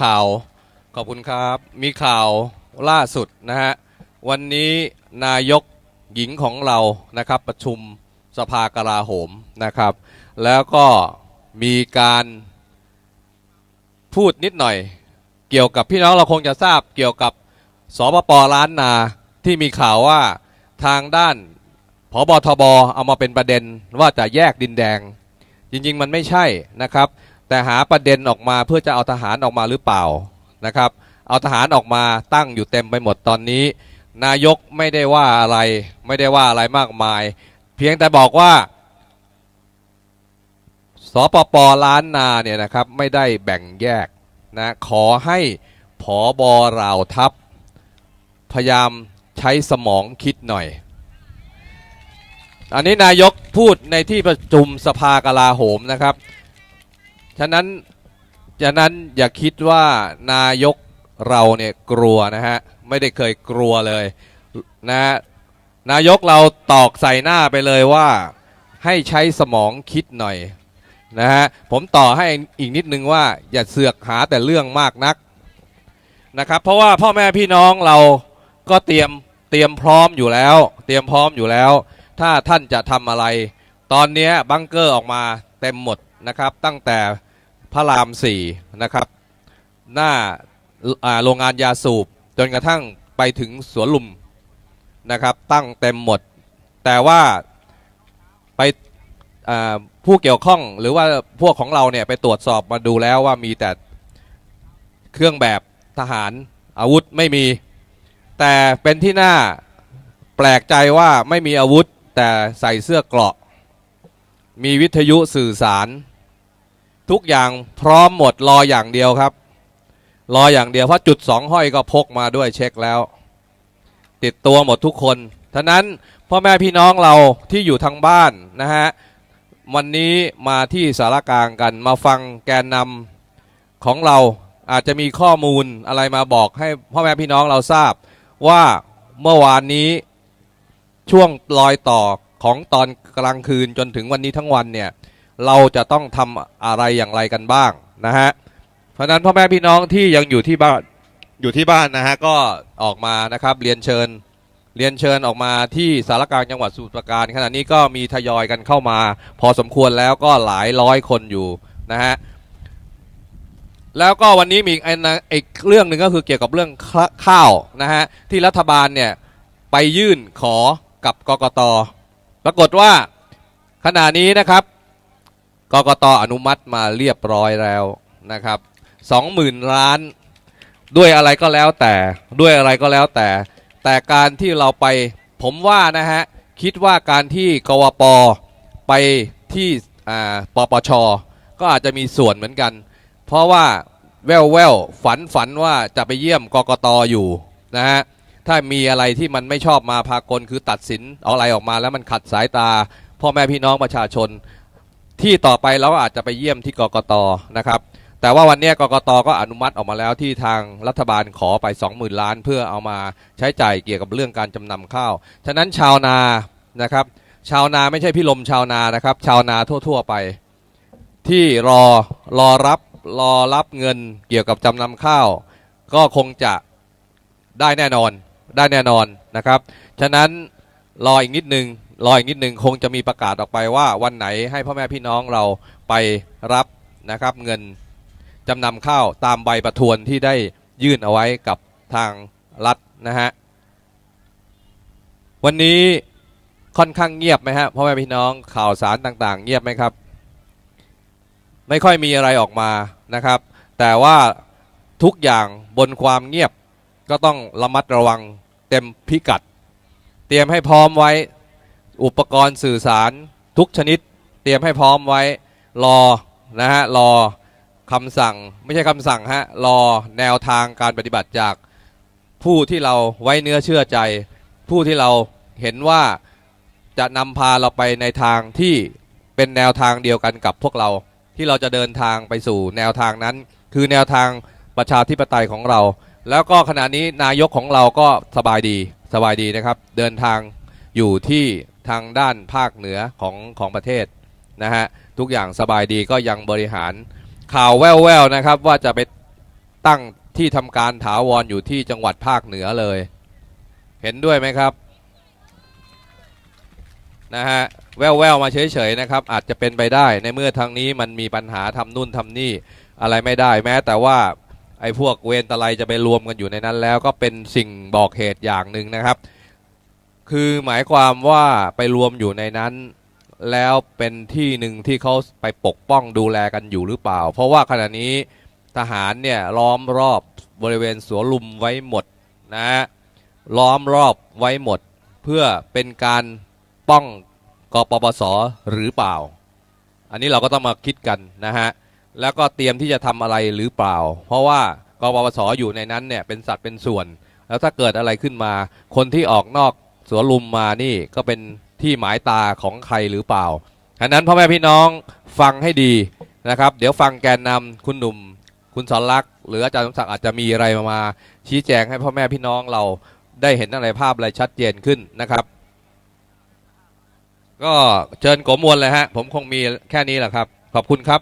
ข่าวขอบคุณครับ มีข่าวล่าสุดนะฮะวันนี้นายกหญิงของเรานะครับประชุมสภากลาโหมนะครับ แล้วก็มีการพูดนิดหน่อย เกี่ยวกับพี่น้องเราคงจะทราบเกี่ยวกับสปปล้านนาที่มีข่าวว่าทางด้านพบทบเอามาเป็นประเด็นว่าจะแยกดินแดง จริง ๆ มันไม่ใช่นะครับ แต่หาประเด็นออกมาเพื่อจะเอาทหารออกมาหรือเปล่านะครับ เอาทหารออกมาตั้งอยู่เต็มไปหมดตอนนี้ นายกไม่ได้ว่าอะไร ไม่ได้ว่าอะไรมากมาย เพียงแต่บอกว่าสปปล้านนาเนี่ยนะครับไม่ได้แบ่งแยกนะขอให้ผอบอราวทัพ พยายามใช้สมองคิดหน่อย อันนี้นายกพูดในที่ประชุมสภากลาโหมนะครับ ฉะนั้นฉะนั้นอย่าคิดว่านายกเราเนี่ยกลัวนะฮะ ไม่ได้เคยกลัวเลยนะฮะนายกเราตอกใส่หน้าไปเลยว่าให้ใช้สมองคิดหน่อยนะฮะผมต่อให้อีกนิดนึงว่าอย่าเสือกหาแต่เรื่องมากนักนะครับ เพราะว่าพ่อแม่พี่น้องเราก็เตรียมเตรียมพร้อมอยู่แล้ว เตรียมพร้อมอยู่แล้ว ถ้าท่านจะทำอะไร ตอนนี้บังเกอร์ออกมาเต็มหมดนะครับ ตั้งแต่ พระรามสี่นะครับ หน้าโรงงานยาสูบ จนกระทั่งไปถึงสวนลุมนะครับ ตั้งเต็มหมด แต่ว่าไปผู้เกี่ยวข้องหรือว่าพวกของเราเนี่ยไปตรวจสอบมาดูแล้วว่ามีแต่เครื่องแบบทหารอาวุธไม่มี แต่เป็นที่น่าแปลกใจว่าไม่มีอาวุธแต่ใส่เสื้อเกราะ มีวิทยุสื่อสาร ทุกอย่างพร้อมหมดรออย่างเดียวครับ รออย่างเดียวเพราะจุดสองห้อยก็พกมาด้วยเช็คแล้ว ติดตัวหมดทุกคนท่านั้นพ่อแม่พี่น้องเราที่อยู่ทางบ้านนะฮะวันนี้มาที่สารกลางกันมาฟังแกนนำของเราอาจจะมีข้อมูลอะไรมาบอกให้พ่อแม่พี่น้องเราทราบ ว่าเมื่อวานนี้ช่วงรอยต่อของตอนกลางคืนจนถึงวันนี้ทั้งวันเนี่ย เราจะต้องทำอะไรอย่างไรกันบ้างนะฮะเพราะฉะนั้นพ่อแม่พี่น้องที่ยังอยู่ที่บ้านอยู่ที่บ้านนะฮะก็ออกมานะครับเรียนเชิญเรียนเชิญออกมาที่สารกลางจังหวัดสมุทรปราการขณะนี้ก็มีทยอยกันเข้ามา พอสมควรแล้วก็หลายร้อยคนอยู่นะฮะแล้วก็วันนี้มีอีกอีกเรื่องหนึ่งก็คือเกี่ยวกับเรื่องข้าข้าวนะฮะที่รัฐบาลเนี่ยไปยื่นขอกับกกตปรากฏว่าขณะนี้นะครับ กกตอนุมัติมาเรียบร้อยแล้วนะครับสองหมื่นล้านด้วยอะไรก็แล้วแต่ด้วยอะไรก็แล้วแต่ แต่การที่เราไปผมว่านะฮะ คิดว่าการที่กวปไปที่อ่าปปช ก็อาจจะมีส่วนเหมือนกัน เพราะว่าแววแววฝันฝันว่าจะไปเยี่ยมกกตอยู่นะฮะ ถ้ามีอะไรที่มันไม่ชอบมาพากลคือตัดสินเอาอะไรออกมาแล้วมันขัดสายตา พ่อแม่พี่น้องประชาชน ที่ต่อไปเราอาจจะไปเยี่ยมที่กกตนะครับ แต่ว่าวันนี้กกตก็อนุมัติออกมาแล้วที่ทางรัฐบาลขอไป 20,000 ล้าน เพื่อเอามาใช้จ่ายเกี่ยวกับเรื่องการจำนำข้าว ฉะนั้นชาวนานะครับ ชาวนาไม่ใช่พี่ลมชาวนานะครับ ชาวนาทั่ว ๆ ไป ที่รอรอรับรอรับเงินเกี่ยวกับจำนำข้าว ก็คงจะได้แน่นอนได้แน่นอนนะครับ ฉะนั้นรออีกนิดนึง รออีกนิดหนึ่งคงจะมีประกาศออกไปว่าวันไหนให้พ่อแม่พี่น้องเราไปรับนะครับเงินจำนำข้าวตามใบประทวนที่ได้ยื่นเอาไว้กับทางรัฐนะฮะวันนี้ค่อนข้างเงียบไหมฮะพ่อแม่พี่น้องข่าวสารต่างๆ เงียบไหมครับ ไม่ค่อยมีอะไรออกมานะครับ แต่ว่าทุกอย่างบนความเงียบก็ต้องระมัดระวังเต็มพิกัด เตรียมให้พร้อมไว้ อุปกรณ์สื่อสารทุกชนิดเตรียมให้พร้อมไว้รอนะฮะรอคำสั่งไม่ใช่คำสั่งฮะรอแนวทางการปฏิบัติจากผู้ที่เราไว้เนื้อเชื่อใจ ผู้ที่เราเห็นว่าจะนำพาเราไปในทางที่เป็นแนวทางเดียวกันกับพวกเราที่เราจะเดินทางไปสู่แนวทางนั้น คือแนวทางประชาธิปไตยของเรา แล้วก็ขณะนี้นายกของเราก็สบายดีสบายดีนะครับ เดินทาง อยู่ที่ทางด้านภาคเหนือของของประเทศนะฮะทุกอย่างสบายดีก็ยังบริหารข่าวแว่วๆนะครับว่าจะไปตั้งที่ทำการถาวรอยู่ที่จังหวัดภาคเหนือเลย เห็นด้วยไหมครับนะฮะแววๆมาเฉยๆนะครับอาจจะเป็นไปได้ในเมื่อทางนี้มันมีปัญหาทำนู่นทำนี่อะไรไม่ได้แม้แต่ว่าไอ้พวกเวรตะไลจะไปรวมกันอยู่ในนั้นแล้วก็เป็นสิ่งบอกเหตุอย่างหนึ่งนะครับ คือหมายความว่าไปรวมอยู่ในนั้น แล้วเป็นที่หนึ่งที่เขาไปปกป้องดูแลกันอยู่หรือเปล่า เพราะว่าขณะนี้ทหารเนี่ยล้อมรอบบริเวณสวนลุมไว้หมดนะฮะล้อมรอบไว้หมด เพื่อเป็นการป้องกปปสหรือเปล่า อันนี้เราก็ต้องมาคิดกันนะฮะแล้วก็เตรียมที่จะทำอะไรหรือเปล่า เพราะว่ากปปสอยู่ในนั้นเนี่ยเป็นสัตว์เป็นส่วน แล้วถ้าเกิดอะไรขึ้นมา คนที่ออกนอก สวนลุมมานี่ก็เป็นที่หมายตาของใครหรือเปล่าฉะนั้นพ่อแม่พี่น้องฟังให้ดีนะครับ เดี๋ยวฟังแกนนำคุณหนุ่ม คุณสอนรักษ์หรืออาจารย์สมศักดิ์อาจจะมีอะไรมา ชี้แจงให้พ่อแม่พี่น้องเราได้เห็นอะไรภาพอะไรชัดเจนขึ้นนะครับ ก็เชิญโกมวลเลยฮะผมคงมีแค่นี้แหละครับ ขอบคุณครับ